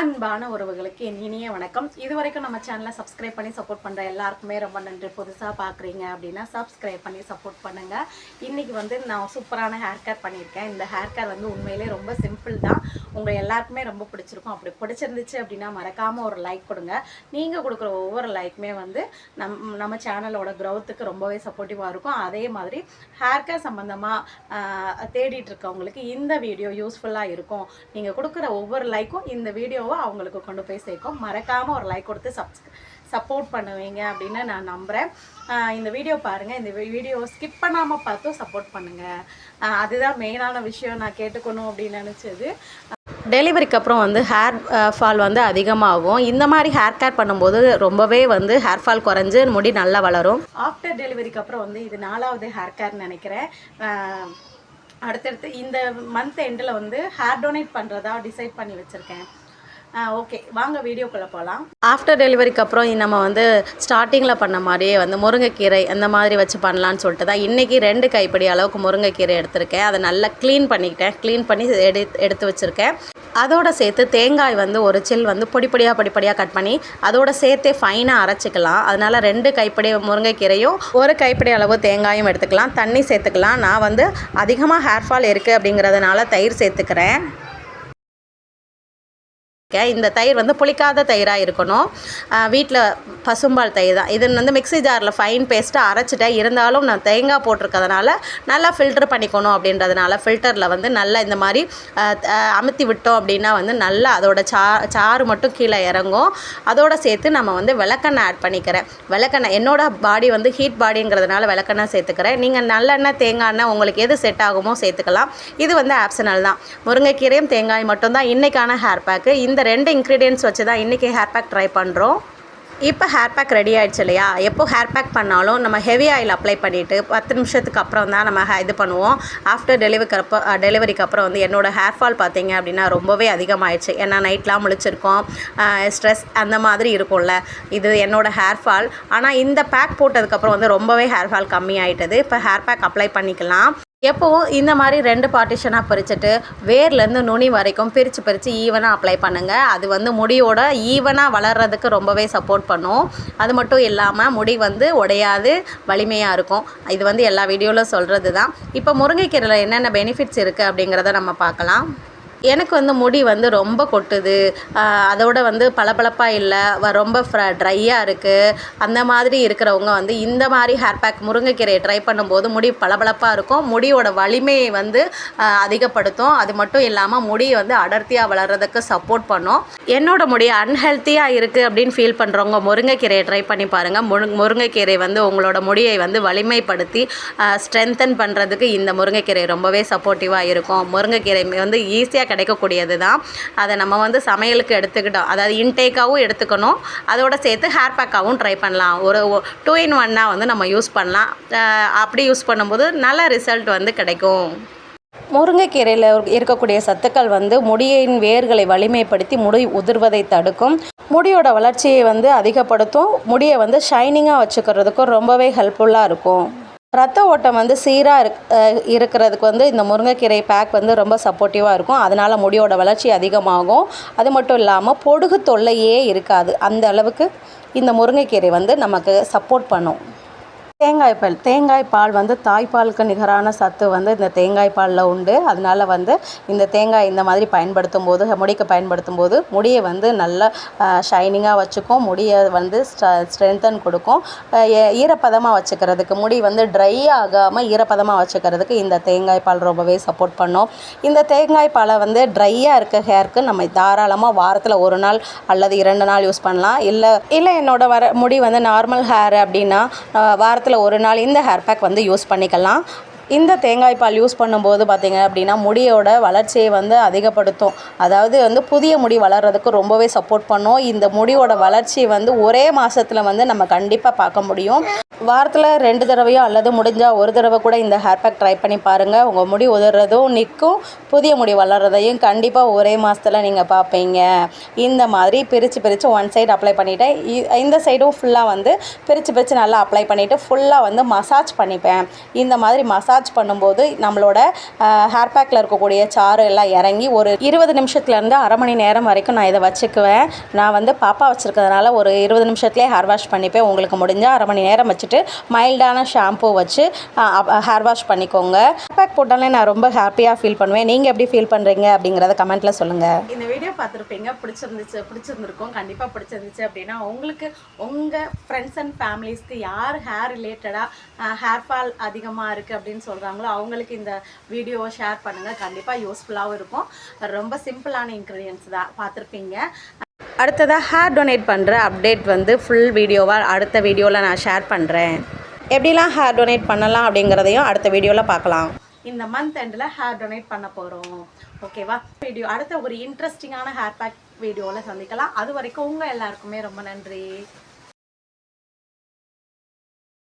அன்பான உறவுகளுக்கு என் இனிய வணக்கம். இது வரைக்கும் நம்ம சேனலை சப்ஸ்கிரைப் பண்ணி சப்போர்ட் பண்ணுற எல்லாருக்குமே ரொம்ப நன்றி. புதுசாக பார்க்குறீங்க அப்படின்னா சப்ஸ்கிரைப் பண்ணி சப்போர்ட் பண்ணுங்கள் இன்றைக்கி வந்து நான் சூப்பரான ஹேர் கேர் பண்ணியிருக்கேன். இந்த ஹேர் கேர் வந்து உண்மையிலே ரொம்ப சிம்பிள் தான். உங்கள் எல்லாருக்குமே ரொம்ப பிடிச்சிருக்கும். அப்படி பிடிச்சிருந்துச்சு அப்படின்னா மறக்காமல் ஒரு லைக் கொடுங்க. நீங்கள் கொடுக்குற ஒவ்வொரு லைக்குமே வந்து நம் நம்ம சேனலோட க்ரௌத்துக்கு ரொம்பவே சப்போர்ட்டிவாக இருக்கும். அதே மாதிரி ஹேர் கேர் சம்மந்தமாக தேடிட்டு இருக்கவங்களுக்கு இந்த வீடியோ யூஸ்ஃபுல்லாக இருக்கும். நீங்கள் கொடுக்குற ஒவ்வொரு லைக்கும் இந்த வீடியோ வீடியோவை அவங்களுக்கு கொண்டு போய் சேர்க்கும். மறக்காமல் ஒரு லைக் கொடுத்து சப்ஸ் சப்போர்ட் பண்ணுவீங்க அப்படின்னு நான் நம்புகிறேன் இந்த வீடியோ பாருங்கள் இந்த வீடியோ ஸ்கிப் பண்ணாமல் பார்த்தும் சப்போர்ட் பண்ணுங்கள் அதுதான் மெயினான விஷயம். நான் கேட்டுக்கணும் அப்படின்னு நினச்சது. டெலிவரிக்கு அப்புறம் வந்து ஹேர் ஃபால் வந்து அதிகமாகும். இந்த மாதிரி ஹேர் கேர் பண்ணும்போது ரொம்பவே வந்து ஹேர் ஃபால் குறைஞ்சு முடி நல்லா வளரும். ஆஃப்டர் டெலிவரிக்கு அப்புறம் வந்து இது நாலாவது ஹேர் கேர்னு நினைக்கிறேன். அடுத்தடுத்து இந்த மந்த் எண்டில் வந்து ஹேர் டொனேட் பண்ணுறதா டிசைட் பண்ணி வச்சுருக்கேன். ஓகே. வாங்க வீடியோக்குள்ளே போகலாம் ஆஃப்டர் டெலிவரிக்கு அப்புறம் நம்ம வந்து ஸ்டார்டிங்கில் பண்ண மாதிரியே வந்து முருங்கைக்கீரை அந்த மாதிரி வச்சு பண்ணலான்னு சொல்லிட்டு தான் இன்றைக்கி ரெண்டு கைப்படி அளவுக்கு முருங்கைக்கீரை எடுத்திருக்கேன். அதை நல்லா க்ளீன் பண்ணிக்கிட்டேன். க்ளீன் பண்ணி எடு எடுத்து வச்சுருக்கேன். அதோட சேர்த்து தேங்காய் வந்து ஒரு சில் வந்து பொடிப்படியாக பொடியாக கட் பண்ணி அதோட சேர்த்தே ஃபைனாக அரைச்சிக்கலாம். அதனால் ரெண்டு கைப்படி முருங்கைக்கீரையும் ஒரு கைப்படி அளவு தேங்காயும் எடுத்துக்கலாம். தண்ணி சேர்த்துக்கலாம். நான் வந்து அதிகமாக ஹேர் ஃபால் இருக்குது அப்படிங்கிறதுனால தயிர் சேர்த்துக்கிறேன். இந்த தயிர் வந்து புளிக்காத தயிராக இருக்கணும். வீட்டில் பசும்பால் தயிர் தான். இது வந்து மிக்ஸி ஜாரில் ஃபைன் பேஸ்ட்டாக அரைச்சிட்டேன் இருந்தாலும் நான் தேங்காய் போட்டிருக்கறதுனால நல்லா ஃபில்டர் பண்ணிக்கணும் அப்படின்றதுனால ஃபில்டரில் வந்து நல்லா இந்த மாதிரி அமுத்தி விட்டோம் அப்படின்னா வந்து நல்லா அதோட சா சாறு மட்டும் கீழே இறங்கும். அதோட சேர்த்து நம்ம வந்து விளக்கெண்ணெய் ஆட் பண்ணிக்கிறேன். விளக்கெண்ணெய் என்னோட பாடி வந்து ஹீட் பாடிங்கிறதுனால விளக்கெண்ணெய் சேர்த்துக்கிறேன். நீங்கள் நல்லெண்ணெய் தேங்காய் எண்ணெய் உங்களுக்கு எது செட் ஆகுமோ சேர்த்துக்கலாம். இது வந்து ஆப்ஷனல் தான். முருங்கைக்கீரையும் தேங்காய் மட்டும்தான். இன்றைக்கான ஹேர் பேக்கு இந்த ரெண்டு இன்க்ரீடியன்ஸ் வச்சு தான் இன்றைக்கி ஹேர் பேக் ட்ரை பண்ணுறோம் இப்போ ஹேர் பேக் ரெடி ஆகிடுச்சு இல்லையா? எப்போ ஹேர் பேக் பண்ணாலும் நம்ம ஹெவி ஆயில் அப்ளை பண்ணிவிட்டு பத்து நிமிஷத்துக்கு அப்புறம் தான் நம்ம இது பண்ணுவோம். ஆஃப்டர் டெலிவரிக்கு அப்போ டெலிவரிக்கு அப்புறம் வந்து என்னோடய ஹேர் ஃபால் பார்த்தீங்க அப்படின்னா ரொம்பவே அதிகமாகிடுச்சு ஏன்னா நைட்லாம் முழிச்சிருக்கோம். ஸ்ட்ரெஸ் அந்த மாதிரி இருக்கும்ல. இது என்னோடய ஹேர் ஃபால் ஆனால் இந்த பேக் போட்டதுக்கப்புறம் வந்து ரொம்பவே ஹேர் ஃபால் கம்மியாயிட்டது. இப்போ ஹேர் பேக் அப்ளை பண்ணிக்கலாம். எப்போவும் இந்த மாதிரி ரெண்டு பார்ட்டிஷனாக பிரிச்சுட்டு வேர்லேருந்து நுனி வரைக்கும் பிரித்து பிரித்து ஈவனாக அப்ளை பண்ணுங்கள் அது வந்து முடியோட ஈவனாக வளர்கிறதுக்கு ரொம்பவே சப்போர்ட் பண்ணும். அது மட்டும் இல்லாமல் முடி வந்து உடையாது வலிமையாக இருக்கும். இது வந்து எல்லா வீடியோவில் சொல்கிறது தான் இப்போ முருங்கைக்கீரையில் என்னென்ன பெனிஃபிட்ஸ் இருக்குது அப்படிங்கிறத நம்ம பார்க்கலாம். எனக்கு வந்து முடி வந்து ரொம்ப கொட்டுது. அதோடு அதோட வந்து பளபளப்பாக இல்லை ரொம்ப ஃப்ர ட்ரையாக இருக்குது அந்த மாதிரி இருக்கிறவங்க வந்து இந்த மாதிரி ஹேர் பேக் முருங்கைக்கீரையை ட்ரை பண்ணும்போது முடி பளபளப்பாக இருக்கும். முடியோட வலிமையை வந்து அதிகப்படுத்தும். அது மட்டும் இல்லாமல் முடி வந்து அடர்த்தியாக வளர்கிறதுக்கு சப்போர்ட் பண்ணும். என்னோட முடி அன்ஹெல்த்தியாக இருக்குது அப்படின்னு ஃபீல் பண்ணுறவங்க முருங்கைக்கீரையை ட்ரை பண்ணி பாருங்கள் முரு முருங்கைக்கீரை வந்து உங்களோட முடியை வந்து வலிமைப்படுத்தி ஸ்ட்ரென்தன் பண்ணுறதுக்கு இந்த முருங்கைக்கீரை ரொம்பவே சப்போர்ட்டிவாக இருக்கும். முருங்கைக்கீரை வந்து ஈஸியாக கிடைக்கக்கூடியது தான் அதை நம்ம வந்து சமையலுக்கு எடுத்துக்கிட்டோம். அதாவது இன்டேக்காகவும் எடுத்துக்கணும். அதோட சேர்த்து ஹேர் பேக்காகவும் ட்ரை பண்ணலாம். ஒரு டூ இன் ஒன்னாக வந்து நம்ம யூஸ் பண்ணலாம். அப்படி யூஸ் பண்ணும்போது நல்ல ரிசல்ட் வந்து கிடைக்கும். முருங்கைக்கீரையில் இருக்கக்கூடிய சத்துக்கள் வந்து முடியின் வேர்களை வலிமைப்படுத்தி முடி உதிர்வதை தடுக்கும். முடியோட வளர்ச்சியை வந்து அதிகப்படுத்தும். முடியை வந்து ஷைனிங்காக வச்சுக்கிறதுக்கும் ரொம்பவே ஹெல்ப்ஃபுல்லாக இருக்கும். ரத்த ஓட்டம் வந்து சீராக இருக் இருக்கிறதுக்கு வந்து இந்த முருங்கைக்கீரை பேக் வந்து ரொம்ப சப்போர்ட்டிவாக இருக்கும். அதனால் முடியோட வளர்ச்சி அதிகமாகும். அது மட்டும் இல்லாமல் பொடுகு தொல்லையே இருக்காது. அந்த அளவுக்கு இந்த முருங்கைக்கீரை வந்து நமக்கு சப்போர்ட் பண்ணும். தேங்காய் பால் தேங்காய் பால் வந்து தாய்ப்பாலுக்கு நிகரான சத்து வந்து இந்த தேங்காய் பாலில் உண்டு. அதனால வந்து இந்த தேங்காய் இந்த மாதிரி பயன்படுத்தும் போது முடிக்கு பயன்படுத்தும் போது முடியை வந்து நல்லா ஷைனிங்காக வச்சுக்கும். முடியை வந்து ஸ்ட்ரென்தன் கொடுக்கும். ஈரப்பதமாக வச்சுக்கிறதுக்கு முடி வந்து ட்ரை ஆகாமல் ஈரப்பதமாக வச்சுக்கிறதுக்கு இந்த தேங்காய் பால் ரொம்பவே சப்போர்ட் பண்ணும். இந்த தேங்காய் பாலை வந்து ட்ரையாக இருக்க ஹேருக்கு நம்ம தாராளமாக வாரத்தில் ஒரு நாள் அல்லது இரண்டு நாள் யூஸ் பண்ணலாம். இல்லை இல்லை என்னோட வர முடி வந்து நார்மல் ஹேர் அப்படின்னா வாரத்தில் ஒரு நாள் இந்த ஹேர் பேக் வந்து யூஸ் பண்ணிக்கலாம். இந்த தேங்காய் பால் யூஸ் பண்ணும்போது பார்த்தீங்க அப்படின்னா முடியோட வளர்ச்சியை வந்து அதிகப்படுத்தும். அதாவது வந்து புதிய முடி வளர்கிறதுக்கு ரொம்பவே சப்போர்ட் பண்ணும். இந்த முடியோட வளர்ச்சி வந்து ஒரே மாதத்தில் வந்து நம்ம கண்டிப்பாக பார்க்க முடியும். வாரத்தில் ரெண்டு தடவையோ அல்லது முடிஞ்சால் ஒரு தடவை கூட இந்த ஹேர் பேக் ட்ரை பண்ணி பாருங்கள் உங்கள் முடி உதறதும் நிற்கும் புதிய முடி வளர்கிறதையும் கண்டிப்பாக ஒரே மாதத்தில் நீங்கள் பார்ப்பீங்க இந்த மாதிரி பிரித்து பிரித்து ஒன் சைடு அப்ளை பண்ணிவிட்டேன் இந்த சைடும் ஃபுல்லாக வந்து பிரித்து பிரித்து நல்லா அப்ளை பண்ணிவிட்டு ஃபுல்லாக வந்து மசாஜ் பண்ணிப்பேன். இந்த மாதிரி மசாஜ் பண்ணும்போது நம்மளோட ஹேர் பேக்கில் இருக்கக்கூடிய சாறு எல்லாம் இறங்கி ஒரு இருபது நிமிஷத்துலேருந்து அரை மணி நேரம் வரைக்கும் நான் இதை வச்சுக்குவேன். நான் வந்து பாப்பா வச்சுருக்கிறதுனால ஒரு இருபது நிமிஷத்துலேயே ஹேர் வாஷ் பண்ணிப்பேன். உங்களுக்கு முடிஞ்சால் அரை மணி நேரம் வச்சுட்டு மைல்டான ஷாம்பு வச்சு ஹேர் வாஷ் பண்ணிக்கோங்க. பேக் போட்டாலே நான் ரொம்ப ஹாப்பியாக ஃபீல் பண்ணுவேன். நீங்கள் எப்படி ஃபீல் பண்ணுறீங்க அப்படிங்கிறத கமெண்ட்டில் சொல்லுங்கள் இந்த வீடியோ பார்த்துருப்பீங்க. பிடிச்சிருந்துச்சு பிடிச்சிருந்துருக்கும். கண்டிப்பாக பிடிச்சிருந்துச்சு அப்படின்னா உங்களுக்கு உங்கள் ஃப்ரெண்ட்ஸ் அண்ட் ஃபேமிலிஸ்க்கு யார் ஹேர் ரிலேட்டடாக ஹேர் ஃபால் அதிகமாக இருக்குது அப்படின்னு சொல்கிறாங்களோ அவங்களுக்கு இந்த வீடியோவை ஷேர் பண்ணுங்கள் கண்டிப்பாக யூஸ்ஃபுல்லாகவும் இருக்கும். ரொம்ப சிம்பிளான இன்க்ரீடியன்ஸ் தான் பார்த்துருப்பீங்க. அடுத்ததாக ஹேர் டொனேட் பண்ணுற அப்டேட் வந்து ஃபுல் வீடியோவாக அடுத்த வீடியோவில் நான் ஷேர் பண்ணுறேன் எப்படிலாம் ஹேர் டொனேட் பண்ணலாம் அப்படிங்கிறதையும் அடுத்த வீடியோவில் பார்க்கலாம். இந்த மந்த் எண்டில் ஹேர் டொனேட் பண்ண போகிறோம் ஓகேவா வீடியோ அடுத்த ஒரு இன்ட்ரெஸ்டிங்கான ஹேர் பேக் வீடியோவில் சந்திக்கலாம். அது வரைக்கும் உங்கள் எல்லாருக்குமே ரொம்ப நன்றி.